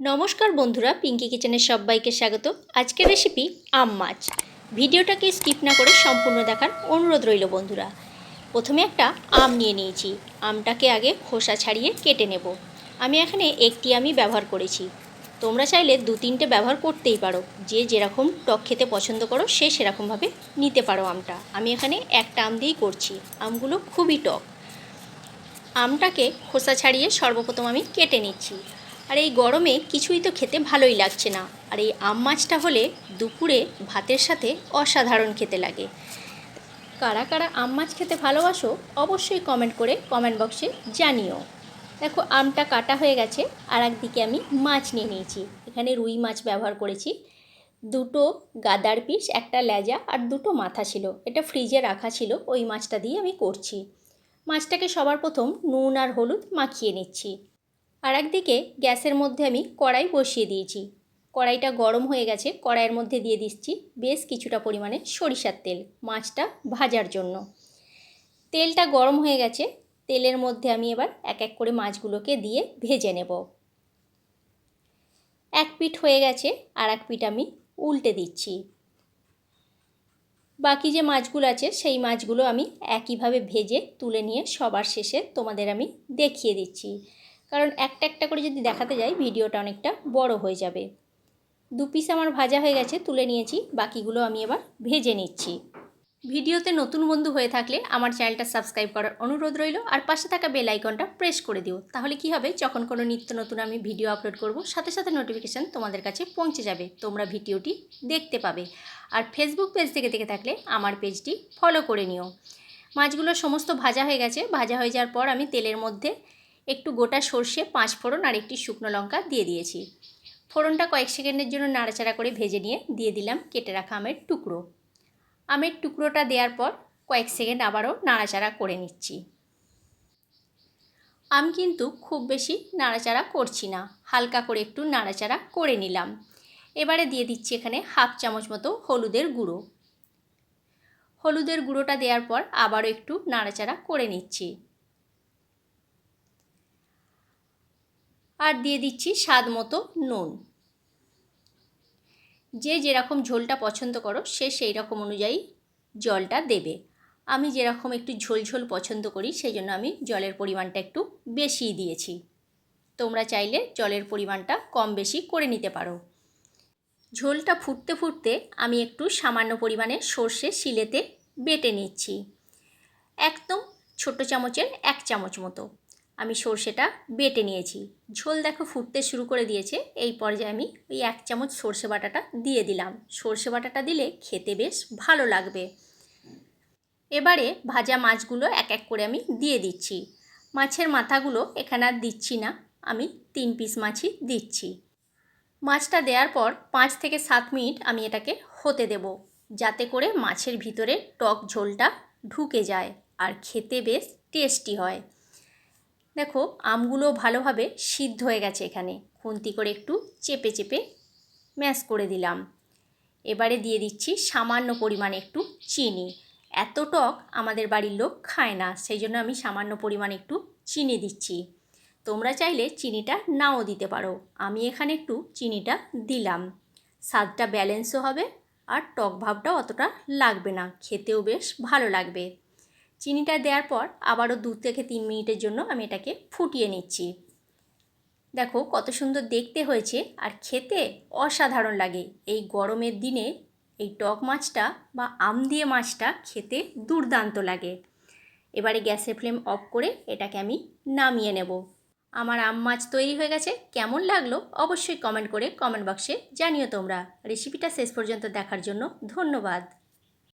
নমস্কার বন্ধুরা পিঙ্কি কিচেনের সবাইকে স্বাগত। আজকের রেসিপি আম মাছ। ভিডিওটাকে স্কিপ না করে সম্পূর্ণ দেখার অনুরোধ রইল বন্ধুরা। প্রথমে একটা আম নিয়ে নিয়েছি। আমটাকে আগে খোসা ছাড়িয়ে কেটে নেব। আমি এখানে একটি আমি ব্যবহার করেছি। তোমরা চাইলে দু তিনটে ব্যবহার করতেই পারো। যে যেরকম টক খেতে পছন্দ করো, সে সেরকমভাবে নিতে পারো আমটা। আমি এখানে একটা আম দিয়েই করছি। আমগুলো খুবই টক। আমটাকে খোসা ছাড়িয়ে সর্বপ্রথম আমি কেটে নিচ্ছি। আর এই গরমে কিছুই তো খেতে ভালোই লাগছে না। আর এই আম মাছটা হলে দুপুরে ভাতের সাথে অসাধারণ খেতে লাগে। কারা কারা আম মাছ খেতে ভালোবাসো অবশ্যই কমেন্ট করে কমেন্ট বক্সে জানিও। দেখো, আমটা কাটা হয়ে গেছে, আর একদিকে আমি মাছ নিয়ে নিয়েছি। এখানে রুই মাছ ব্যবহার করেছি। দুটো গাদার পিস, একটা লেজা আর দুটো মাথা ছিল। এটা ফ্রিজে রাখা ছিল, ওই মাছটা দিয়ে আমি করছি। মাছটাকে সবার প্রথম নুন আর হলুদ মাখিয়ে নিচ্ছি। আর একদিকে গ্যাসের মধ্যে আমি কড়াই বসিয়ে দিয়েছি। কড়াইটা গরম হয়ে গেছে, কড়াইয়ের মধ্যে দিয়ে দিচ্ছি বেশ কিছুটা পরিমাণে সরিষার তেল, মাছটা ভাজার জন্য। তেলটা গরম হয়ে গেছে, তেলের মধ্যে আমি এবার এক এক করে মাছগুলোকে দিয়ে ভেজে নেব। এক পিঠ হয়ে গেছে, আর এক পিঠ আমি উল্টে দিচ্ছি। বাকি যে মাছগুলো আছে, সেই মাছগুলো আমি একইভাবে ভেজে তুলে নিয়ে সবার শেষে তোমাদের আমি দেখিয়ে দিচ্ছি। কারণ একটা একটা করে যদি দেখাতে যাই, ভিডিওটা অনেকটা বড় হয়ে যাবে। দু পিস আমার ভাজা হয়ে গেছে, তুলে নিয়েছি, বাকিগুলো আমি এবার ভেজে নিচ্ছি। ভিডিওতে নতুন বন্ধু হয়ে থাকলে আমার চ্যানেলটা সাবস্ক্রাইব করার অনুরোধ রইল, আর পাশে থাকা বেল আইকনটা প্রেস করে দিও। তাহলে কি হবে, যখন কোনো নিত্য নতুন আমি ভিডিও আপলোড করব, সাথে সাথে নোটিফিকেশান তোমাদের কাছে পৌঁছে যাবে, তোমরা ভিডিওটি দেখতে পাবে। আর ফেসবুক পেজ থেকে দেখে থাকলে আমার পেজটি ফলো করে নিও। মাছগুলো সমস্ত ভাজা হয়ে গেছে, ভাজা হয়ে যাওয়ার পর আমি তেলের মধ্যে একটু গোটা সর্ষে, পাঁচ ফোড়ন আর একটি শুকনো লঙ্কা দিয়ে দিয়েছি। ফোড়নটা কয়েক সেকেন্ডের জন্য নাড়াচাড়া করে ভেজে নিয়ে দিয়ে দিলাম কেটে রাখা আমের টুকরো। আমের টুকরোটা দেওয়ার পর কয়েক সেকেন্ড আবারও নাড়াচাড়া করে নিচ্ছি। আম কিন্তু খুব বেশি নাড়াচাড়া করছি না, হালকা করে একটু নাড়াচাড়া করে নিলাম। এবারে দিয়ে দিচ্ছি এখানে হাফ চামচ মতো হলুদের গুঁড়ো। হলুদের গুঁড়োটা দেওয়ার পর আবারও একটু নাড়াচাড়া করে নিচ্ছি। আর দিয়ে দিচ্ছি স্বাদ মতো নুন। যে যেরকম ঝোলটা পছন্দ করো, সে সেই রকম অনুযায়ী জলটা দেবে। আমি যেরকম একটু ঝোল ঝোল পছন্দ করি, সেই জন্য আমি জলের পরিমাণটা একটু বেশিই দিয়েছি। তোমরা চাইলে জলের পরিমাণটা কম বেশি করে নিতে পারো। ঝোলটা ফুটতে ফুটতে আমি একটু সামান্য পরিমাণে সর্ষে শিলেতে বেটে নিচ্ছি। একদম ছোট চামচের এক চামচ মতো। আমি সর্ষেটা বেটে নিয়েছি। ঝোল দেখো ফুটতে শুরু করে দিয়েছে। এই পর্যায়ে আমি ওই এক চামচ সর্ষে বাটাটা দিয়ে দিলাম। সর্ষে বাটাটা দিলে খেতে বেশ ভালো লাগবে। এবারে ভাজা মাছগুলো এক এক করে আমি দিয়ে দিচ্ছি। মাছের মাথাগুলো এখানে আর দিচ্ছি না। আমি তিন পিস মাছই দিচ্ছি। মাছটা দেওয়ার পর পাঁচ থেকে সাত মিনিট আমি এটাকে হতে দেব। যাতে করে মাছের ভিতরে টক ঝোলটা ঢুকে যায় আর খেতে বেশ টেস্টি হয়। দেখো, আমগুলো ভালোভাবে সিদ্ধ হয়ে গেছে এখানে। খুন্তি করে একটু চেপে চেপে ম্যাশ করে দিলাম। এবারে দিয়ে দিচ্ছি সামান্য পরিমাণে একটু চিনি। এত টক আমাদের বাড়ির লোক খায় না, সেই জন্য আমি সামান্য পরিমাণে একটু চিনি দিচ্ছি। তোমরা চাইলে চিনিটা নাও দিতে পারো। আমি এখানে একটু চিনিটা দিলাম। স্বাদটা ব্যালেন্সও হবে আর টক ভাবটাও অতটা লাগবে না। খেতেও বেশ ভালো লাগবে। চিনিটা দেওয়ার পর আবারও দু থেকে তিন মিনিটের জন্য আমি এটাকে ফুটিয়ে নিচ্ছি। দেখো কত সুন্দর দেখতে হয়েছে আর খেতে অসাধারণ লাগে। এই গরমের দিনে এই টক মাছটা বা আম দিয়ে মাছটা খেতে দুর্দান্ত লাগে। এবারে গ্যাসের ফ্লেম অফ করে এটাকে আমি নামিয়ে নেব। আমার আম মাছ তৈরি হয়ে গেছে। কেমন লাগল অবশ্যই কমেন্ট করে কমেন্ট বক্সে জানিও তোমরা। রেসিপিটা শেষ পর্যন্ত দেখার জন্য ধন্যবাদ।